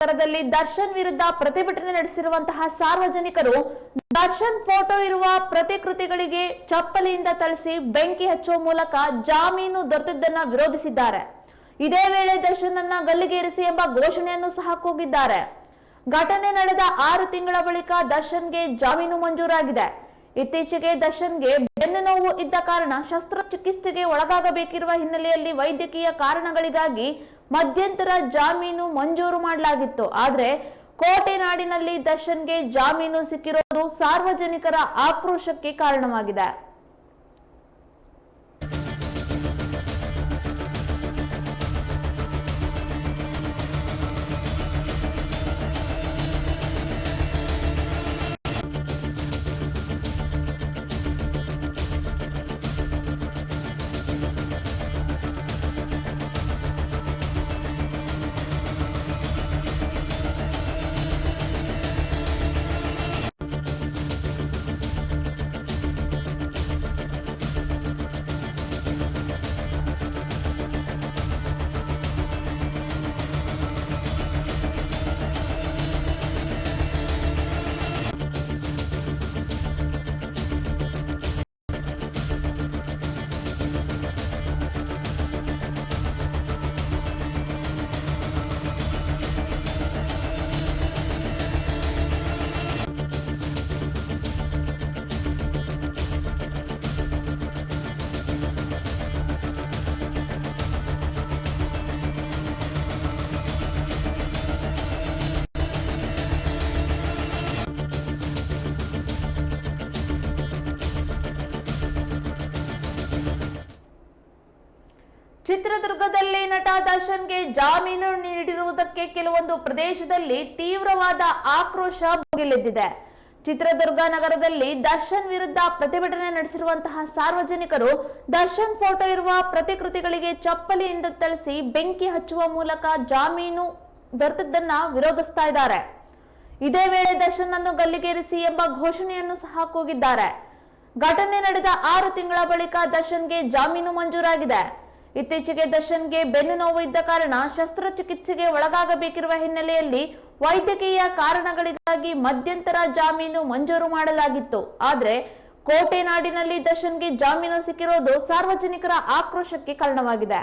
ನಗರದಲ್ಲಿ ದರ್ಶನ್ ವಿರುದ್ಧ ಪ್ರತಿಭಟನೆ ನಡೆಸಿರುವಂತಹ ಸಾರ್ವಜನಿಕರು ದರ್ಶನ್ ಫೋಟೋ ಇರುವ ಪ್ರತಿಕೃತಿಗಳಿಗೆ ಚಪ್ಪಲಿಯಿಂದ ತಳಿಸಿ ಬೆಂಕಿ ಹಚ್ಚುವ ಮೂಲಕ ಜಾಮೀನು ದೊರೆತಿದ್ದನ್ನ ವಿರೋಧಿಸಿದ್ದಾರೆ. ಇದೇ ವೇಳೆ ದರ್ಶನ್ ಅನ್ನ ಗಲ್ಲಿಗೇರಿಸಿ ಎಂಬ ಘೋಷಣೆಯನ್ನು ಸಹ ಕೂಗಿದ್ದಾರೆ. ಘಟನೆ ನಡೆದ ಆರು ತಿಂಗಳ ಬಳಿಕ ದರ್ಶನ್ಗೆ ಜಾಮೀನು ಮಂಜೂರಾಗಿದೆ. ಇತ್ತೀಚೆಗೆ ದರ್ಶನ್ಗೆ ಬೆನ್ನು ನೋವು ಇದ್ದ ಕಾರಣ ಶಸ್ತ್ರಚಿಕಿತ್ಸೆಗೆ ಒಳಗಾಗಬೇಕಿರುವ ಹಿನ್ನೆಲೆಯಲ್ಲಿ ವೈದ್ಯಕೀಯ ಕಾರಣಗಳಿಗಾಗಿ ಮಧ್ಯಂತರ ಜಾಮೀನು ಮಂಜೂರು ಮಾಡಲಾಗಿತ್ತು. ಆದರೆ ಕೋಟೆ ನಾಡಿನಲ್ಲಿ ದರ್ಶನ್ಗೆ ಜಾಮೀನು ಸಿಕ್ಕಿರೋದು ಸಾರ್ವಜನಿಕರ ಆಕ್ರೋಶಕ್ಕೆ ಕಾರಣವಾಗಿದೆ. ಚಿತ್ರದುರ್ಗದಲ್ಲಿ ನಟ ದರ್ಶನ್ಗೆ ಜಾಮೀನು ನೀಡಿರುವುದಕ್ಕೆ ಕೆಲವೊಂದು ಪ್ರದೇಶದಲ್ಲಿ ತೀವ್ರವಾದ ಆಕ್ರೋಶ ಭುಗಿಲೆದ್ದಿದೆ. ಚಿತ್ರದುರ್ಗ ನಗರದಲ್ಲಿ ದರ್ಶನ್ ವಿರುದ್ಧ ಪ್ರತಿಭಟನೆ ನಡೆಸಿರುವಂತಹ ಸಾರ್ವಜನಿಕರು ದರ್ಶನ್ ಫೋಟೋ ಇರುವ ಪ್ರತಿಕೃತಿಗಳಿಗೆ ಚಪ್ಪಲಿಯಿಂದ ಥಳಿಸಿ ಬೆಂಕಿ ಹಚ್ಚುವ ಮೂಲಕ ಜಾಮೀನು ದೊರೆತದ್ದನ್ನ ವಿರೋಧಿಸ್ತಾ ಇದ್ದಾರೆ. ಇದೇ ವೇಳೆ ದರ್ಶನ್ ಅನ್ನು ಗಲ್ಲಿಗೇರಿಸಿ ಎಂಬ ಘೋಷಣೆಯನ್ನು ಸಹ ಕೂಗಿದ್ದಾರೆ. ಘಟನೆ ನಡೆದ ಆರು ತಿಂಗಳ ಬಳಿಕ ದರ್ಶನ್ಗೆ ಜಾಮೀನು ಮಂಜೂರಾಗಿದೆ. ಇತ್ತೀಚೆಗೆ ದರ್ಶನ್ಗೆ ಬೆನ್ನು ನೋವು ಇದ್ದ ಕಾರಣ ಶಸ್ತ್ರಚಿಕಿತ್ಸೆಗೆ ಒಳಗಾಗಬೇಕಿರುವ ಹಿನ್ನೆಲೆಯಲ್ಲಿ ವೈದ್ಯಕೀಯ ಕಾರಣಗಳಿಗಾಗಿ ಮಧ್ಯಂತರ ಜಾಮೀನು ಮಂಜೂರು ಮಾಡಲಾಗಿತ್ತು. ಆದರೆ ಕೋಟೆ ನಾಡಿನಲ್ಲಿ ದರ್ಶನ್ಗೆ ಜಾಮೀನು ಸಿಕ್ಕಿರೋದು ಸಾರ್ವಜನಿಕರ ಆಕ್ರೋಶಕ್ಕೆ ಕಾರಣವಾಗಿದೆ.